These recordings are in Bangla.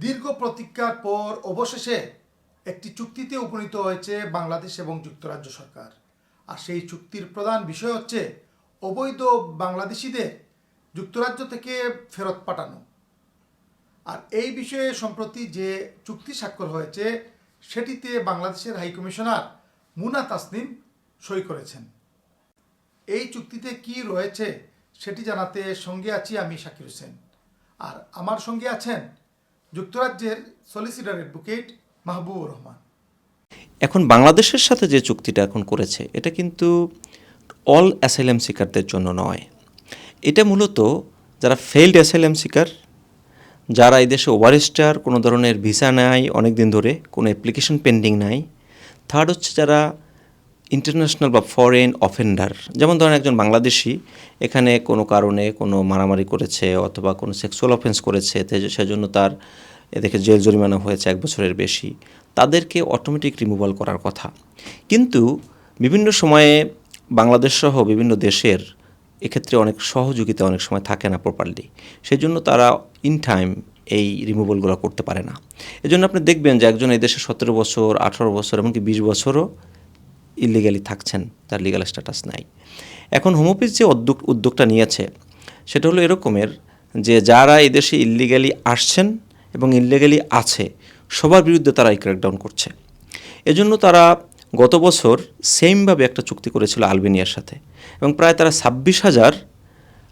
দীর্ঘ প্রতীক্ষার পর অবশেষে একটি চুক্তিতে উপনীত হয়েছে বাংলাদেশ এবং যুক্তরাজ্য সরকার। আর সেই চুক্তির প্রধান বিষয় হচ্ছে অবৈধ বাংলাদেশিদের যুক্তরাজ্য থেকে ফেরত পাঠানো। আর এই বিষয়ে সম্প্রতি যে চুক্তি স্বাক্ষর হয়েছে, সেটিতে বাংলাদেশের হাইকমিশনার মুনা তাসনিম সই করেছেন। এই চুক্তিতে কি রয়েছে সেটি জানাতে সঙ্গে আছি আমি শাকির হোসেন। আর আমার সঙ্গে আছেন যুক্তরাজ্যের সলিসিটার অ্যাডভোকেট মাহবুবুর রহমান। এখন বাংলাদেশের সাথে যে চুক্তিটা এখন করেছে, এটা কিন্তু অল অ্যাসাইলাম সিকারদের জন্য নয়। এটা মূলত যারা ফেইল্ড অ্যাসাইলাম সিকার যারা এই দেশে ওভারস্টার কোনো ধরনের ভিসা নাই অনেক দিন ধরে কোনো অ্যাপ্লিকেশন পেন্ডিং নাই থার্ড হচ্ছে যারা ইন্টারন্যাশনাল বা ফরেন অফেন্ডার যেমন ধরেন একজন বাংলাদেশি, এখানে কোনো কারণে কোনো মারামারি করেছে অথবা কোনো সেক্সুয়াল অফেন্স করেছে সেজন্য তার, এদেরকে জেল জরিমানা হয়েছে এক বছরের বেশি, তাদেরকে অটোমেটিক রিমুভাল করার কথা। কিন্তু বিভিন্ন সময়ে বাংলাদেশ সহ বিভিন্ন দেশের এক্ষেত্রে অনেক সহযোগিতা অনেক সময় থাকে না প্রপারলি সেই জন্য তারা ইন টাইম এই রিমুভালগুলো করতে পারে না। এজন্য আপনি দেখবেন যে একজন এই দেশে সতেরো বছর, আঠারো বছর, এমনকি বিশ বছরও ইলিগালি থাকছেন, তার লিগাল স্ট্যাটাস নাই। এখন হোমোপিস যে উদ্যোগ উদ্যোগটা নিয়েছে, সেটা হলো এরকমের যে যারা এই দেশে ইলিগালি আসছেন এবং ইলিগালি আছে, সবার বিরুদ্ধে তারা এই ক্র্যাকডাউন করছে। এজন্য তারা গত বছর সেমভাবে একটা চুক্তি করেছিল আলবেনিয়ার সাথে, এবং প্রায় তারা ছাব্বিশ হাজার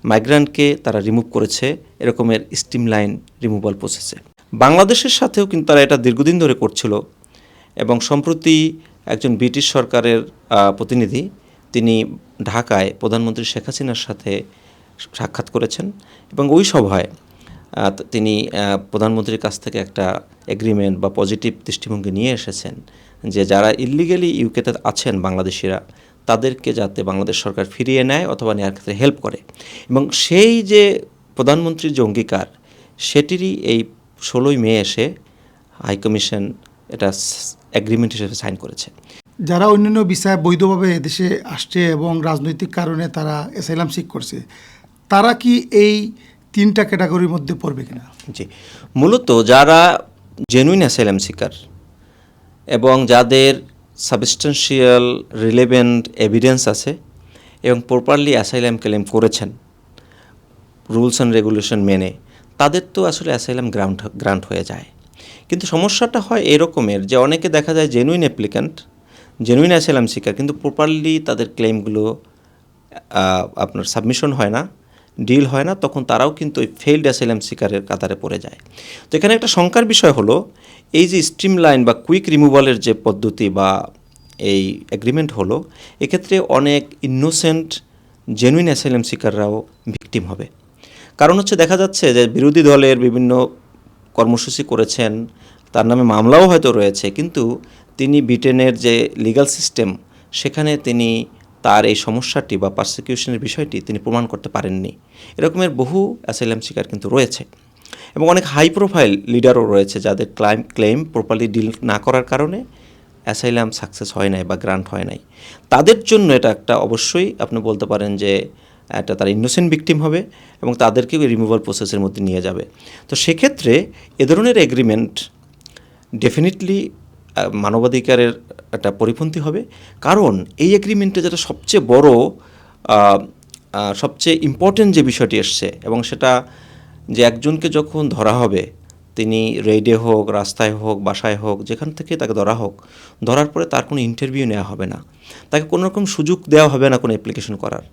মাইগ্রান্টকে তারা রিমুভ করেছে এরকমের স্টিম লাইন রিমুভাল প্রসেসে বাংলাদেশের সাথেও কিন্তু তারা এটা দীর্ঘদিন ধরে করছিল, এবং সম্প্রতি একজন ব্রিটিশ সরকারের প্রতিনিধি, তিনি ঢাকায় প্রধানমন্ত্রী শেখ হাসিনার সাথে সাক্ষাৎ করেছেন এবং ওই সভায় তিনি প্রধানমন্ত্রীর কাছ থেকে একটা এগ্রিমেন্ট বা পজিটিভ দৃষ্টিভঙ্গি নিয়ে এসেছেন যে যারা ইলিগেলি ইউকেতে আছেন বাংলাদেশিরা, তাদেরকে যাতে বাংলাদেশ সরকার ফিরিয়ে নেয় অথবা নেওয়ার ক্ষেত্রে হেল্প করে। এবং সেই যে প্রধানমন্ত্রীর যে অঙ্গীকার, সেটিরই এই ষোলোই মে এসে হাইকমিশন এটা এগ্রিমেন্ট হিসেবে সাইন করেছে। যারা অন্যান্য বিষয়ে বৈধভাবে এদেশে আসছে এবং রাজনৈতিক কারণে তারা এসাইলাম সিক করছে তারা কি এই তিনটা ক্যাটাগরির মধ্যে পড়বে কিনা? জি। মূলত যারা জেনুইন অ্যাসাইলাম সিকার এবং যাদের সাবস্টেন্সিয়াল রিলেভেন্ট এভিডেন্স আছে এবং প্রপারলি অ্যাসাইলাম ক্লেম করেছেন রুলস অ্যান্ড রেগুলেশন মেনে তাদের তো আসলে অ্যাসাইলাম গ্রান্ট গ্রান্ট হয়ে যায়। কিন্তু সমস্যাটা হয় এরকমের যে অনেকে দেখা যায় জেনুইন অ্যাপ্লিক্যান্ট জেনুইন অ্যাসাইলাম শিকার কিন্তু প্রপারলি তাদের ক্লেমগুলো আপনার সাবমিশন হয় না ডিল হয় না, তখন তারাও কিন্তু ওই ফেইল্ড অ্যাসাইলাম শিকারের কাতারে পড়ে যায়। তো এখানে একটা শঙ্কার বিষয় হলো, এই যে স্ট্রিম লাইন বা কুইক রিমুভালের যে পদ্ধতি বা এই অ্যাগ্রিমেন্ট হলো, এক্ষেত্রে অনেক ইনোসেন্ট জেনুইন অ্যাসাইলাম শিকাররাও ভিকটিম হবে। কারণ হচ্ছে দেখা যাচ্ছে যে বিরোধী দলের বিভিন্ন কর্মসূচি করেছেন, তার নামে মামলাও হয়তো রয়েছে, কিন্তু তিনি ব্রিটেনের যে লিগ্যাল সিস্টেম সেখানে তিনি তার এই সমস্যাটি বা পারসিকিউশনের বিষয়টি তিনি প্রমাণ করতে পারেননি। এরকমের বহু অ্যাসাইলাম শিকার কিন্তু রয়েছে এবং অনেক হাই প্রোফাইল লিডারও রয়েছে যাদের ক্লাইম ক্লেম প্রপারলি ডিল না করার কারণে অ্যাসাইলাম সাকসেস হয় নাই বা গ্রান্ট হয় নাই। তাদের জন্য এটা একটা অবশ্যই আপনি বলতে পারেন যে একটা তারা ইনোসেন্ট ভিকটিম হবে এবং তাদেরকেও রিমুভাল প্রসেসের মধ্যে নিয়ে যাবে। তো সেক্ষেত্রে এ ধরনের এগ্রিমেন্ট ডেফিনেটলি মানবাধিকারের একটা পরিপন্থী হবে। কারণ এই এগ্রিমেন্টে যেটা সবচেয়ে বড় সবচেয়ে ইম্পর্টেন্ট যে বিষয়টি এসছে এবং সেটা যে একজনকে যখন ধরা হবে তিনি রেডে হোক, রাস্তায় হোক, বাসায় হোক, যেখান থেকে তাকে ধরা হোক, ধরার পরে তার কোনো ইন্টারভিউ নেওয়া হবে না। তাকে কোনো রকম সুযোগ দেওয়া হবে না কোনো অ্যাপ্লিকেশন করার।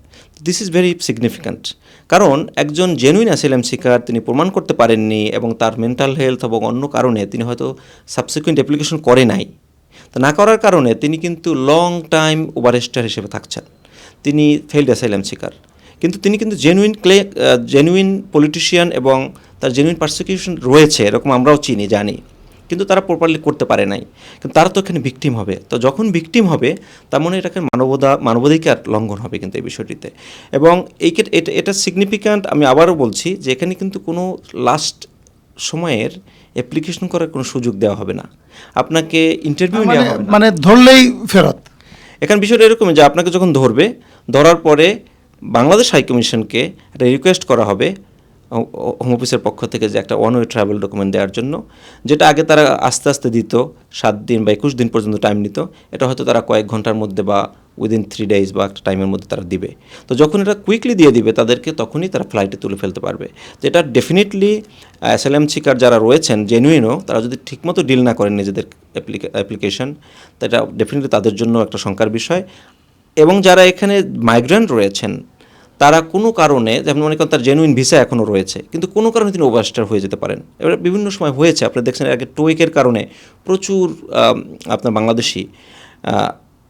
দিস ইজ ভেরি সিগনিফিক্যান্ট কারণ একজন জেনুইন অ্যাসিলাম শিকার তিনি প্রমাণ করতে পারেননি এবং তার মেন্টাল হেলথ এবং অন্য কারণে তিনি হয়তো সাবসিকুয়েন্ট অ্যাপ্লিকেশন করে নাই। তো না করার কারণে তিনি কিন্তু লং টাইম ওভারেস্টার হিসেবে থাকছেন। তিনি ফেইল্ড অ্যাসাইলাম শিকার কিন্তু তিনি কিন্তু জেনুইন ক্লে জেনুইন পলিটিশিয়ান এবং তার জেনুইন পারসিকিউশন রয়েছে এরকম আমরাও চিনি জানি। কিন্তু তারা প্রপারলি করতে পারে নাই। কিন্তু তারা তো এখানে ভিকটিম হবে। তো যখন ভিকটিম হবে তার মানে এটাকে মানবতা মানবাধিকার লঙ্ঘন হবে কিন্তু এই বিষয়টিতে। এবং এই এটা এটা সিগনিফিক্যান্ট আমি আবারও বলছি যে এখানে কিন্তু কোনো লাস্ট সময়ের অ্যাপ্লিকেশন করার কোনো সুযোগ দেওয়া হবে না। আপনাকে ইন্টারভিউ মানে নেওয়া হবে মানে ধরলেই ফেরত। এখানে বিষয়টা এরকম যে আপনাকে যখন ধরবে ধরার পরে বাংলাদেশ হাইকমিশনকে একটা রিকোয়েস্ট করা হবে হোম অফিসের পক্ষ থেকে যে একটা ওয়ান ওয়ে ট্রাভেল ডকুমেন্ট দেওয়ার জন্য, যেটা আগে তারা আস্তে আস্তে দিত, সাত দিন বা একুশ দিন পর্যন্ত টাইম নিত, এটা হয়তো তারা কয়েক ঘণ্টার মধ্যে বা উইদিন থ্রি ডেজ বা একটা টাইমের মধ্যে তারা দিবে। তো যখন এটা কুইকলি দিয়ে দিবে, তাদেরকে তখনই তারা ফ্লাইটে তুলে ফেলতে পারবে। তো এটা ডেফিনেটলি অ্যাসাইলাম শিকার যারা রয়েছেন জেনুইনও তারা যদি ঠিকমতো ডিল না করেন নিজেদের অ্যাপ্লিকেশন তো এটা ডেফিনেটলি তাদের জন্য একটা শঙ্কার বিষয়। এবং যারা এখানে মাইগ্রেন্ট রয়েছেন তারা কোনো কারণে, যেমন মনে করেন তার জেনুইন ভিসা এখনও রয়েছে, কিন্তু কোনো কারণে তিনি ওভারস্টার হয়ে যেতে পারেন। এবার বিভিন্ন সময় হয়েছে, আপনি দেখছেন আগে টোয়েকের কারণে প্রচুর আপনার বাংলাদেশি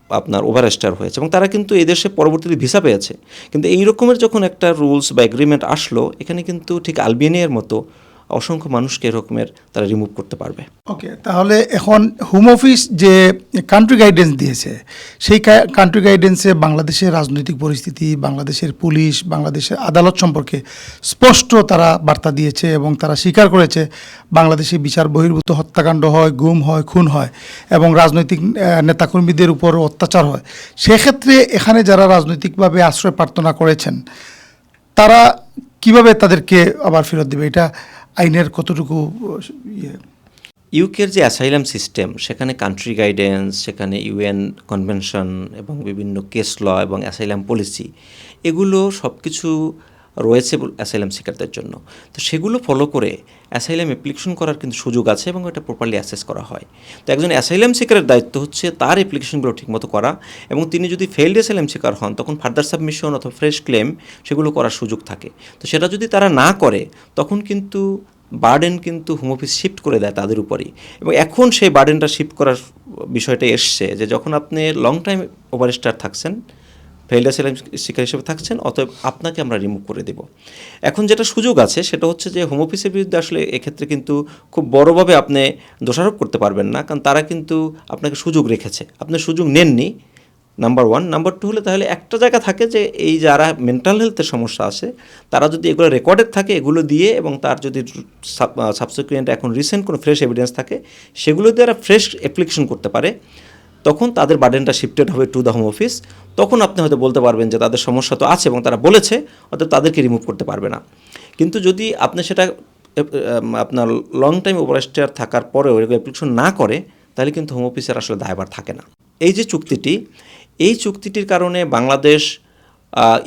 আপনার ওভারস্টার হয়েছে এবং তারা কিন্তু এদেশে পরবর্তীতে ভিসা পেয়েছে। কিন্তু এই রকমের যখন একটা রুলস বা এগ্রিমেন্ট আসলো, এখানে কিন্তু ঠিক আলবেনিয়ার মতো অসংখ্য মানুষকে এরকমের তারা রিমুভ করতে পারবে। ওকে তাহলে এখন হোম অফিস যে কান্ট্রি গাইডেন্স দিয়েছে, সেই কান্ট্রি গাইডেন্সে বাংলাদেশের রাজনৈতিক পরিস্থিতি, বাংলাদেশের পুলিশ, বাংলাদেশের আদালত সম্পর্কে স্পষ্ট তারা বার্তা দিয়েছে এবং তারা স্বীকার করেছে, বাংলাদেশে বিচার বহির্ভূত হত্যাকাণ্ড হয়, গুম হয়, খুন হয় এবং রাজনৈতিক নেতাকর্মীদের উপর অত্যাচার হয়। সেক্ষেত্রে এখানে যারা রাজনৈতিকভাবে আশ্রয় প্রার্থনা করেছেন, তারা কীভাবে তাদেরকে আবার ফেরত দেবে? এটা আইনের কতটুকু ইয়ে? ইউকের যে অ্যাসাইলাম সিস্টেম, সেখানে কান্ট্রি গাইডেন্স, সেখানে ইউএন কনভেনশন এবং বিভিন্ন কেস ল এবং অ্যাসাইলাম পলিসি, এগুলো সব কিছু রয়েছে অ্যাসাইলাম শিকারদের জন্য। তো সেগুলো ফলো করে অ্যাসাইলাম অ্যাপ্লিকেশন করার কিন্তু সুযোগ আছে এবং এটা প্রপারলি অ্যাসেস করা হয়। তো একজন অ্যাসাইলাম শিকারের দায়িত্ব হচ্ছে তার অ্যাপ্লিকেশনগুলো ঠিকমতো করা এবং তিনি যদি ফেইল্ড অ্যাসাইলাম শিকার হন, তখন ফার্দার সাবমিশন অথবা ফ্রেশ ক্লেম সেগুলো করার সুযোগ থাকে। তো সেটা যদি তারা না করে, তখন কিন্তু বার্ডেন কিন্তু হোম অফিস শিফট করে দেয় তাদের উপরই। এবং এখন সেই বার্ডেনটা শিফট করার বিষয়টা এসছে যে যখন আপনি লং টাইম ওভারস্টার থাকছেন ফেইল্ড অ্যাসাইলাম শিকার হিসেবে থাকছেন, অতএব আপনাকে আমরা রিমুভ করে দেব। এখন যেটা সুযোগ আছে, সেটা হচ্ছে যে হোম অফিসের বিরুদ্ধে আসলে এক্ষেত্রে কিন্তু খুব বড়োভাবে আপনি দোষারোপ করতে পারবেন না, কারণ তারা কিন্তু আপনাকে সুযোগ রেখেছে। আপনি সুযোগ নেননি নাম্বার ওয়ান নাম্বার টু হলে তাহলে একটা জায়গা থাকে যে এই যারা মেন্টাল হেলথের সমস্যা আছে, তারা যদি এগুলো রেকর্ডেড থাকে, এগুলো দিয়ে এবং তার যদি সাবসিকুয়েন্ট এখন রিসেন্ট কোনো ফ্রেশ এভিডেন্স থাকে, সেগুলো দিয়ে তারা ফ্রেশ অ্যাপ্লিকেশন করতে পারে। তখন তাদের বার্ডেনটা শিফটেড হবে টু দ্য হোম অফিস তখন আপনি হয়তো বলতে পারবেন যে তাদের সমস্যা তো আছে এবং তারা বলেছে, অর্থাৎ তাদেরকে রিমুভ করতে পারবে না। কিন্তু যদি আপনি সেটা আপনার লং টাইম ওভারস্টেয়ার থাকার পরেও অ্যাপ্লিকেশন না করে, তাহলে কিন্তু হোম অফিসের আসলে দায়ভার থাকে না। এই যে চুক্তিটি, এই চুক্তিটির কারণে বাংলাদেশ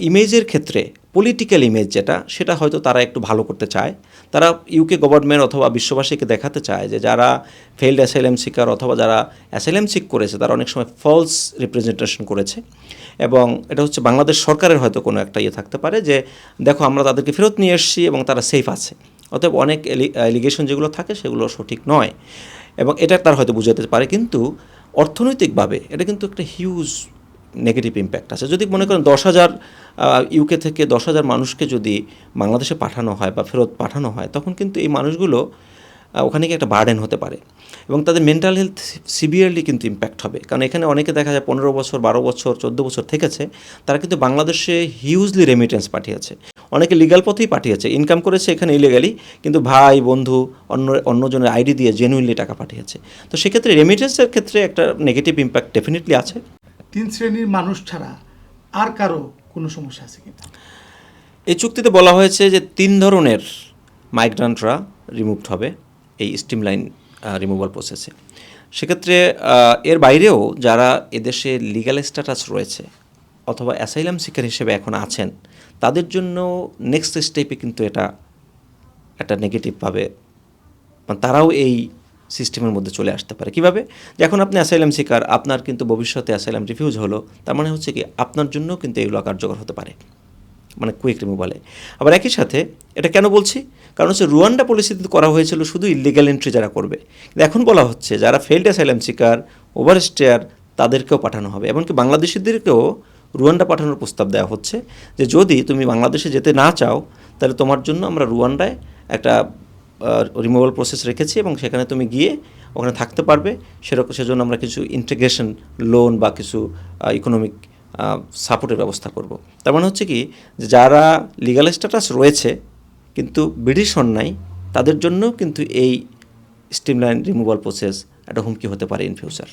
ইমেজের ক্ষেত্রে পলিটিক্যাল ইমেজ যেটা, সেটা হয়তো তারা একটু ভালো করতে চায়। তারা ইউকে গভর্নমেন্ট অথবা বিশ্ববাসীকে দেখাতে চায় যে যারা ফেইল্ড অ্যাসাইলেম সিকার অথবা যারা অ্যাসাইলেম সিক করেছে, তারা অনেক সময় ফলস রিপ্রেজেন্টেশন করেছে। এবং এটা হচ্ছে বাংলাদেশ সরকারের হয়তো কোনো একটা ইয়ে থাকতে পারে যে, দেখো আমরা তাদেরকে ফেরত নিয়ে এসেছি এবং তারা সেফ আছে। অতএব অনেক এলিগেশন যেগুলো থাকে, সেগুলো সঠিক নয়। এবং এটা তার হয়তো বুঝাতে পারে, কিন্তু অর্থনৈতিকভাবে এটা কিন্তু একটা হিউজ নেগেটিভ ইম্প্যাক্ট আছে। যদি মনে করেন দশ হাজার ইউকে থেকে দশ হাজার মানুষকে যদি বাংলাদেশে পাঠানো হয় বা ফেরত পাঠানো হয়, তখন কিন্তু এই মানুষগুলো ওখানে একটা বার্ডেন হতে পারে। এবং তাদের মেন্টাল হেলথ সিভিয়ারলি কিন্তু ইম্প্যাক্ট হবে। কারণ এখানে অনেকে দেখা যায় পনেরো বছর, বারো বছর, চোদ্দ বছর থেকেছে, তারা কিন্তু বাংলাদেশে হিউজলি রেমিটেন্স পাঠিয়েছে। অনেকে লিগাল পথেই পাঠিয়েছে। ইনকাম করেছে এখানে ইলিগালি কিন্তু ভাই, বন্ধু, অন্য, অন্যজনের আইডি দিয়ে জেনুইনলি টাকা পাঠিয়েছে। তো সেক্ষেত্রে রেমিটেন্সের ক্ষেত্রে একটা নেগেটিভ ইম্প্যাক্ট ডেফিনেটলি আছে। তিন শ্রেণির মানুষ ছাড়া আর কারও কোনো সমস্যা আছে কিনা? এই চুক্তিতে বলা হয়েছে যে তিন ধরনের মাইগ্রান্টরা রিমুভড হবে এই স্টিম লাইন রিমুভাল প্রসেসে সেক্ষেত্রে এর বাইরেও যারা এদেশে লিগ্যাল স্ট্যাটাস রয়েছে অথবা অ্যাসাইলাম শিকার হিসেবে এখন আছেন, তাদের জন্য নেক্সট স্টেপে কিন্তু এটা একটা নেগেটিভভাবে মানে তারাও এই সিস্টেমের মধ্যে চলে আসতে পারে। কীভাবে? এখন আপনি অ্যাসাইলাম শিকার, আপনার কিন্তু ভবিষ্যতে অ্যাসাইলাম রিফিউজ হলো, তার মানে হচ্ছে কি, আপনার জন্য কিন্তু এগুলো কার্যকর হতে পারে। মানে কুইক রিমুভালে। আবার একই সাথে, এটা কেন বলছি? কারণ হচ্ছে রুয়ান্ডা পলিসিতে করা হয়েছিল শুধু ইলিগাল এন্ট্রি যারা করবে। কিন্তু এখন বলা হচ্ছে, যারা ফেল্ড অ্যাসাইলাম শিকার ওভারস্টেয়ার তাদেরকেও পাঠানো হবে। এমনকি বাংলাদেশিদেরকেও রুয়ান্ডা পাঠানোর প্রস্তাব দেওয়া হচ্ছে যে যদি তুমি বাংলাদেশে যেতে না চাও, তাহলে তোমার জন্য আমরা রুয়ান্ডায় একটা রিমুভাল প্রসেস রেখেছি এবং সেখানে তুমি গিয়ে ওখানে থাকতে পারবে। সেরকম, সেজন্য আমরা কিছু ইন্টিগ্রেশন লোন বা কিছু ইকোনমিক সাপোর্টের ব্যবস্থা করব। তার মানে হচ্ছে কি যারা লিগাল স্ট্যাটাস রয়েছে কিন্তু ব্রিটিশ নাই, তাদের জন্য কিন্তু এই স্টিমলাইন রিমুভাল প্রসেস একটা হুমকি হতে পারে ইন ফিউচার